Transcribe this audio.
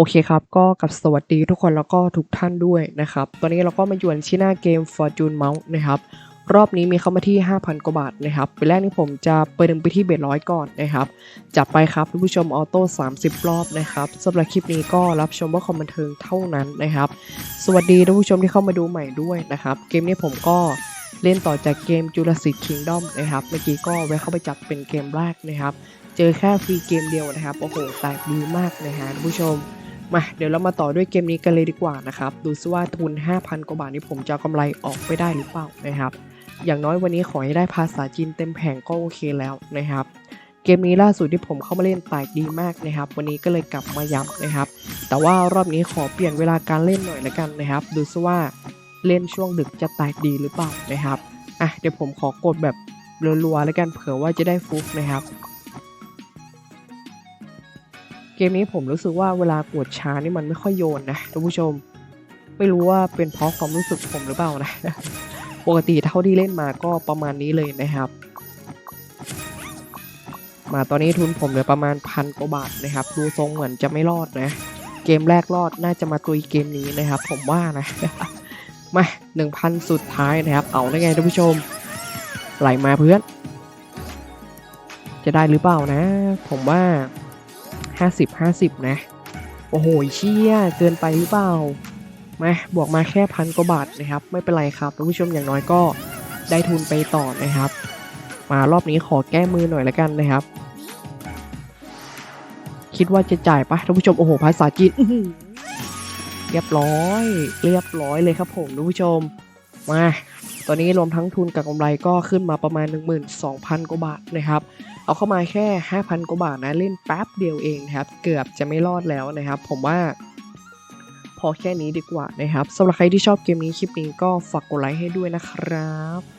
โอเคครับ ก็กับสวัสดีทุกคนแล้วก็ทุกท่านด้วยนะครับ ตอนนี้เราก็มาอยู่ที่หน้าเกม Fortune Mouse นะครับรอบนี้มีเข้ามาที่ 5,000 กว่าบาทนะครับเป็นแรกนี้ผมจะเปิดดึงไปที่เบสร้อยก่อนนะครับ จัดไปครับท่านผู้ชมออโต้ 30 รอบนะครับสำหรับคลิปนี้ก็รับชมว่าคอมบันเทิงเท่านั้นนะครับ สวัสดีท่านผู้ชมที่เข้ามาดูใหม่ด้วยนะครับ เกมนี้ผมก็เล่นต่อจากเกม Jurassic Kingdom นะครับ เมื่อกี้ก็แวะเข้าไปจับเป็นเกมแรกนะครับ เจอแค่ฟรีเกมเดียวนะครับ โอ้โห แตกดีมากนะฮะท่านผู้ชม มาเดี๋ยวเรามาต่อด้วยเกมนี้กันเลยดีกว่านะครับ ดูซิว่าทุน 5,000 กว่าบาทนี้ผมจะกำไรออกไปได้หรือเปล่านะครับ อย่างน้อยวันนี้ขอให้ได้ภาษาจีนเต็มแผงก็โอเคแล้วนะครับ เกมนี้ล่าสุดที่ผมเข้ามาเล่นแตกดีมากนะครับ วันนี้ก็เลยกลับมาย้ำนะครับ แต่ว่ารอบนี้ขอเปลี่ยนเวลาการเล่นหน่อยละกันนะครับ ดูซิว่าเล่นช่วงดึกจะแตกดีหรือเปล่านะครับอะเดี๋ยวผมขอกดแบบรัวๆแล้วกันเผื่อว่าจะได้ฟุกนะครับ เกมนี้ผมรู้สึกว่าเวลากดช้านี่มันไม่ค่อยโยนนะท่านผู้ชม ไม่รู้ว่าเป็นเพราะความรู้สึกผมหรือเปล่านะ ปกติเท่าที่เล่นมาก็ประมาณนี้เลยนะครับ มาตอนนี้ทุนผมเหลือประมาณพันกว่าบาทนะครับ ดูทรงเหมือนจะไม่รอดนะ เกมแรกรอดน่าจะมาตุยเกมนี้นะครับ ผมว่านะ มาหนึ่งพันสุดท้ายนะครับ เอาได้ไงท่านผู้ชม ไหลมาเพื่อน จะได้หรือเปล่านะ ผมว่า ห้าสิบห้าสิบนะ โอ้โหเชี่ยเกินไปหรือเปล่ามาบวกมาแค่พันกว่าบาทนะครับ ไม่เป็นไรครับท่านผู้ชมอย่างน้อยก็ได้ทุนไปต่อนะครับ มารอบนี้ขอแก้มือหน่อยละกันนะครับ คิดว่าจะจ่ายปะท่านผู้ชมโอ้โหภาษาจีนเรียบร้อย เรียบร้อยเลยครับผมท่านผู้ชม มา ตอนนี้รวมทั้งทุนกับกำไรก็ขึ้นมาประมาณ 12,000กว่าบาทนะครับ เอาเข้ามาแค่ 5,000กว่าบาทนะเล่นแป๊บเดียวเองนะครับ เกือบจะไม่รอดแล้วนะครับ ผมว่าพอแค่นี้ดีกว่านะครับสำหรับใครที่ชอบเกมนี้คลิปนี้ก็ฝากกดไลค์ให้ด้วยนะครับ